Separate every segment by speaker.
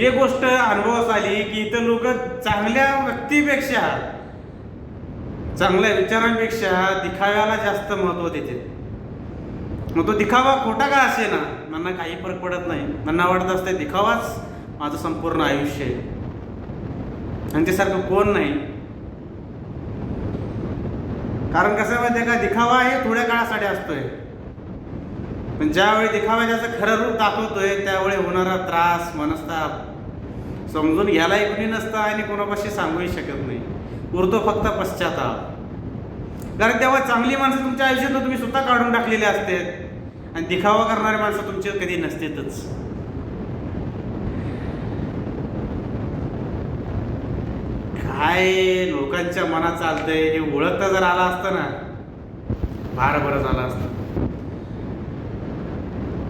Speaker 1: हे गोष्ट अनुभवास आली की इथं लोक चांगल्या व्यक्तीपेक्षा चांगल्या विचारांपेक्षा दिखाव्याला जास्त महत्त्व देते. मग तो दिखावा खोटा का असे ना त्यांना काही फरक पडत नाही. त्यांना वाटत असते दिखावाच माझं संपूर्ण आयुष्य आहे. त्यांच्यासारखं कोण नाही? कारण कसं आहे माहिती आहे का? दिखावा हे थोड्या काळासाठी असतोय. पण ज्यावेळी दिखावा त्याचं खरं रूप दाखवतोय त्यावेळी होणारा त्रास मनस्ताप समजून घ्यायलाही कुणी नसतं आणि कोणापाशी सांगूही शकत नाही. उरतो फक्त पश्चाताप. कारण तेव्हा चांगली माणसं तुमच्या आयुष्यात तुम्ही स्वतः काढून टाकलेली असते आणि दिखावा करणारी माणसं तुमची कधी नसतेतच. काय लोकांच्या मनात चालतंय हे ओळखता जर आला असतं ना फार बरं झालं असतं.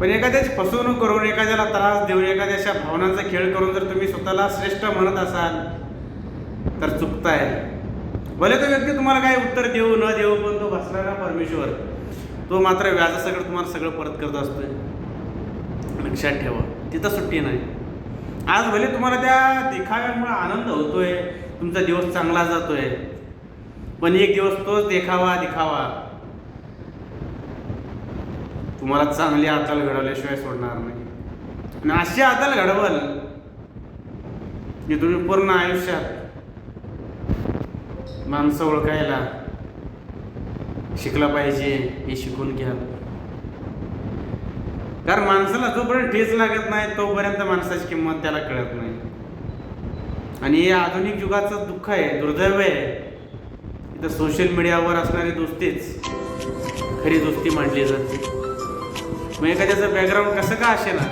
Speaker 1: पण एखाद्याची फसवणूक करून एखाद्याला त्रास देऊन एखाद्याच्या भावनांचा खेळ करून जर तुम्ही स्वतःला श्रेष्ठ म्हणत असाल तर चुकताय. भले तो व्यक्ती तुम्हाला काही उत्तर देऊ न देऊ पण तो बसणारा परमेश्वर तो मात्र व्याजासकट तुम्हाला सगळं परत करत असतोय. लक्षात ठेवा तिथं सुट्टी नाही. आज भले तुम्हाला त्या देखाव्यामुळे आनंद होतोय तुमचा दिवस चांगला जातोय पण एक दिवस तोच देखावा दिखावा. तुम्हाला चांगली अकाल घडवल्याशिवाय सोडणार नाही. आणि अशी अकाल घडवल की तुम्ही पूर्ण आयुष्यात माणसं ओळखायला शिकला पाहिजे हे शिकून घ्या. कारण माणसाला जोपर्यंत ठेच लागत नाही तोपर्यंत माणसाची किंमत त्याला कळत नाही. आणि हे आधुनिक युगाचं दुःख आहे दुर्दैव आहे. इथं सोशल मीडियावर असणारी दोस्तीच खरी दोस्ती मांडली जाते. मग एखाद्याचं बॅकग्राऊंड कसं का असे ना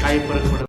Speaker 1: काही फरक पडत